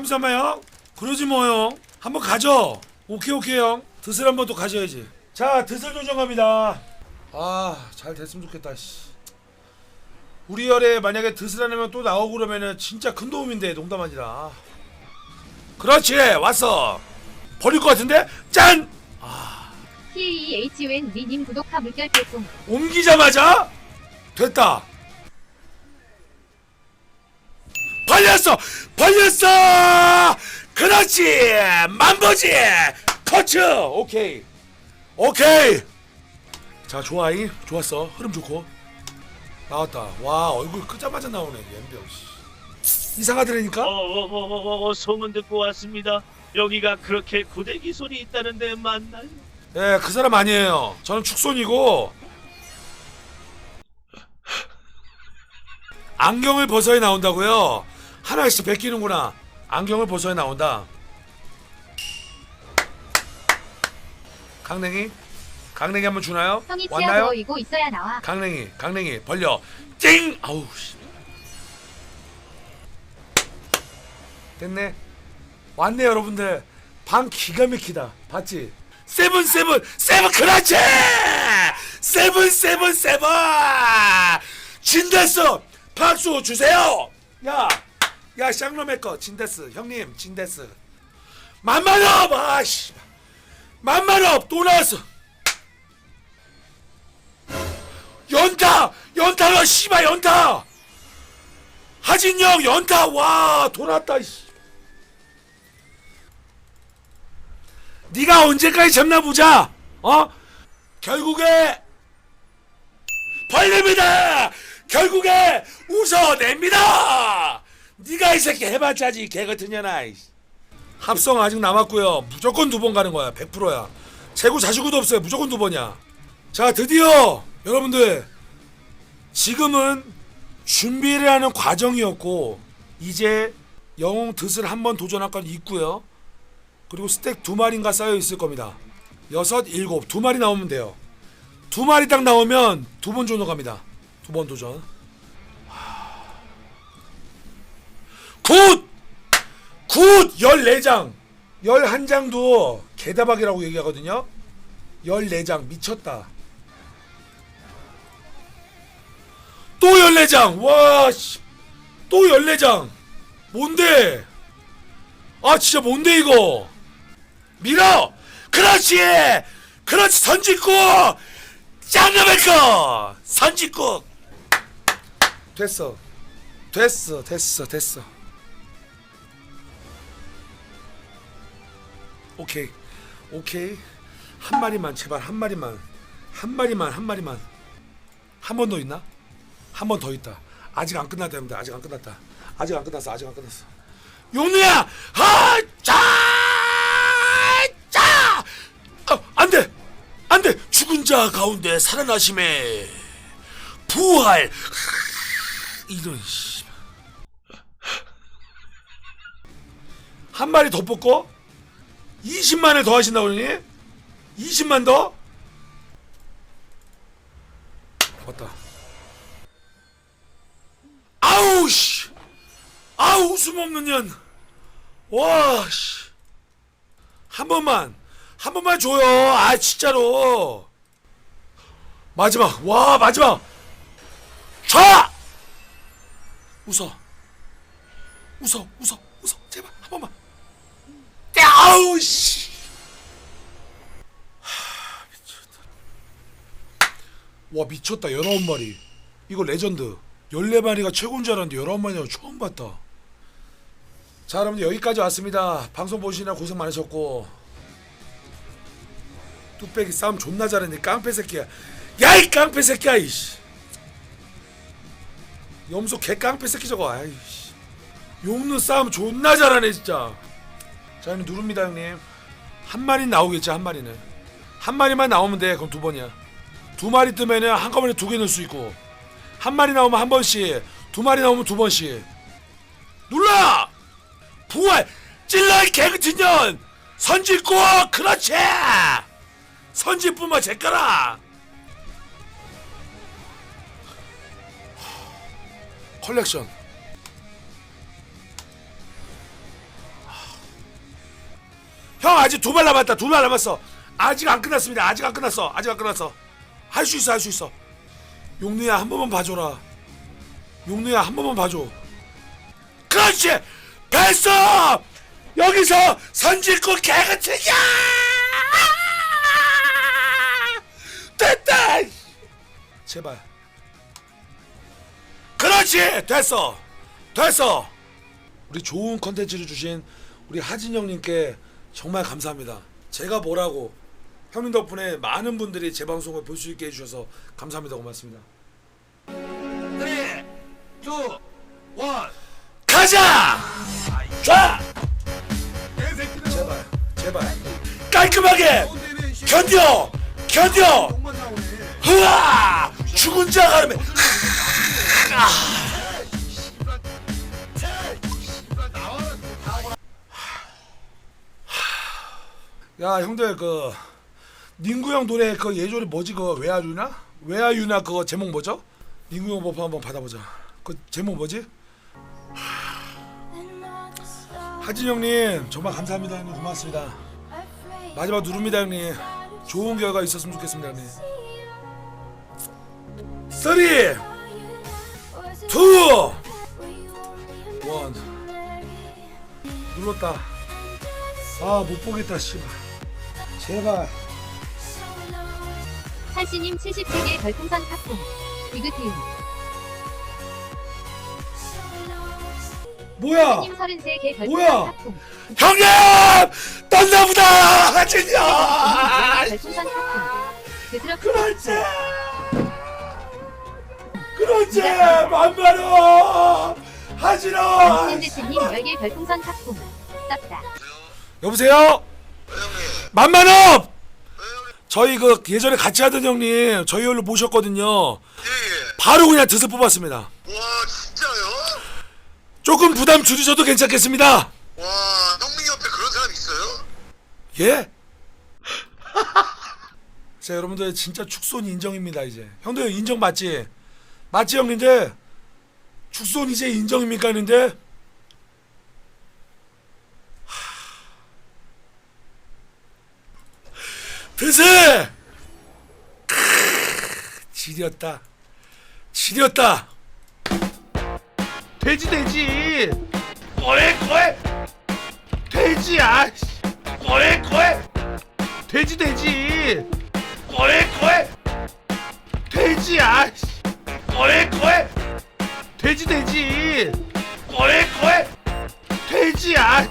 잠시만요? 형 그러지 뭐 형 한번 가져 오케이 오케이 형. 드슬 한번 또 가져야지. 자 드슬 도전갑니다. 아 잘 됐으면 좋겠다 씨. 우리 열에 만약에 드슬 하나면 또 나오고 그러면은 진짜 큰 도움인데 농담 아니라. 그렇지 왔어. 버릴 것 같은데? 짠! TAHN 니님 구독하 물결 별풍 옮기자마자 됐다. 벌렸어, 벌렸어. 그렇지, 만보지. 터치. 오케이, 오케이. 자, 좋아이, 좋았어. 흐름 좋고 나왔다. 와, 얼굴 끄자마자 나오네. 연병. 씨. 이상하더라니까. 어어어어 소문 듣고 왔습니다. 여기가 그렇게 고데기 소리 있다는데 맞나요? 예, 그 사람 아니에요. 저는 축손이고 안경을 벗어야 나온다고요. 하나씩 베끼는구나. 안경을 벗어야 나온다. 강냉이, 강냉이 한번 주나요? 형이 치아 왔나요? 보이고 있어야 나와 강냉이, 강냉이 벌려. 찡! 아우 씨. 됐네. 왔네 여러분들. 방 기가 막히다. 봤지? 세븐 세븐 세븐 그렇지! 세븐 세븐 세븐! 진데스 박수 주세요. 야, 야 쌍놈의 거 진데스 형님 진데스. 만만업 아씨. 만만업 또 나왔어. 연타! 연타가 씨발 연타! 하진영 연타 와 돌았다 씨. 네가 언제까지 참나 보자. 어? 결국에 벌립니다. 결국에 웃어냅니다. 네가 이 새끼 해봤자지 개 같은 년아. 이씨. 합성 아직 남았고요. 무조건 두 번 가는 거야. 100%야. 재고 자시고도 없어요. 무조건 두 번이야. 자 드디어 여러분들 지금은 준비를 하는 과정이었고 이제 영웅 드슬 한번 도전할 건 있고요 그리고 스택 두 마리인가 쌓여 있을 겁니다 여섯 일곱 두 마리 나오면 돼요 두 마리 딱 나오면 두 번 조너 갑니다 두 번 도전 굿! 굿! 14장. 11장도 개다박이라고 얘기하거든요. 14장. 미쳤다. 또 14장. 와 씨. 또 14장. 뭔데? 아 진짜 뭔데 이거? 밀어 그렇지! 그렇지 선짓국! 짱나발거! 선짓국! 됐어. 됐어 됐어 됐어 오케이 오케이 한 마리만 제발 한 마리만 한 마리만 한 마리만 한 번 더 있나? 한 번 더 있다. 아직 안 끝났다. 아직 안 끝났다. 아직 안 끝났어. 아직 안 끝났어. 용누야! 하! 자! 자! 어, 안 돼! 안 돼! 죽은 자 가운데 살아나심에 부활! 이런 씨. 한 마리 더 뽑고 20만을 더 하신다고 그러니? 20만 더? 왔다. 아우 씨. 아우 웃음 없는 년. 와 씨. 한 번만. 한 번만 줘요. 아 진짜로. 마지막. 와 마지막. 자. 웃어. 웃어. 웃어. 웃어. 제발 한 번만. 아우 씨. 하, 미쳤다. 와 미쳤다. 19마리. 이거 레전드. 14마리가 최고인 줄 알았는데 19마리가 처음 봤다. 자, 여러분들 여기까지 왔습니다. 방송 보시느라 고생 많으셨고 뚝배기 싸움 존나 잘했네. 깡패 새끼야. 야, 이 깡패 새끼야, 이씨. 염소 개 깡패 새끼 저거. 아이씨. 용는 싸움 존나 잘하네, 진짜. 자, 형님 누릅니다, 형님. 한 마리 나오겠지, 한 마리는. 한 마리만 나오면 돼. 그럼 두 번이야. 두 마리 뜨면은 한꺼번에 두 개 넣을 수 있고. 한 마리 나오면 한 번씩, 두 마리 나오면 두 번씩. 눌러! 부활! 찔러 이 개같은 년! 선짓고! 그렇지! 선짓뿐만 제거라! 컬렉션 아직 두 발 남았다. 두 발 남았어. 아직 안 끝났습니다. 아직 안 끝났어. 아직 안 끝났어. 할 수 있어. 할 수 있어. 용누야 한 번만 봐줘라. 용누야 한 번만 봐줘. 그렇지. 됐어. 여기서 선질꾼 개같으냐? 됐다. 제발. 그렇지. 됐어. 됐어. 우리 좋은 컨텐츠를 주신 우리 하진 형님께 정말 감사합니다. 제가 뭐라고 형님 덕분에 많은 분들이 제 방송을 볼 수 있게 해주셔서 감사합니다. 고맙습니다. 3, 2, 1 가자! 자! 제발, 제발. 깔끔하게! 견뎌! 견뎌! 흐아! 죽은 자가 하면 야 형들 그 닝구 형 노래 그 예전에 뭐지? 그거 왜아유나? 왜아유나 그거 제목 뭐죠? 닝구 형 버프 한번 받아보자. 그 제목 뭐지? 하진 형님 정말 감사합니다 형님. 고맙습니다. 마지막 누릅니다 형님. 좋은 결과 있었으면 좋겠습니다 형님. 3 2 1 눌렀다. 아 못 보겠다 씨발 제발 한씨님 77개 별풍선 탑풍. 디귿티움. 뭐야 님 33개 뭐야? 별풍선. 형님 떴나보다 하진 형 별풍선 그렇지 그렇지 만만호 하지러 샌드스님 10개 별풍선 탑풍. 떴다. 여보세요 만만호 저희 그 예전에 같이 하던 형님 저희 열로 모셨거든요 예예. 바로 그냥 드스 뽑았습니다 와 진짜요? 조금 부담 줄이셔도 괜찮겠습니다 와 형민 옆에 그런 사람 있어요? 예? 자 여러분들 진짜 축소는 인정입니다 이제 형들 인정 맞지? 맞지 형님들? 축소는 이제 인정입니까 형님들? 드세! 지렸다. 지렸다. 돼지 돼지. 꼬에 꼬에 돼지야 꼬에 꼬에 돼지 돼지. 꼬에 꼬에 돼지야 꼬에 꼬에 돼지 돼지. 꼬에 꼬에 돼지야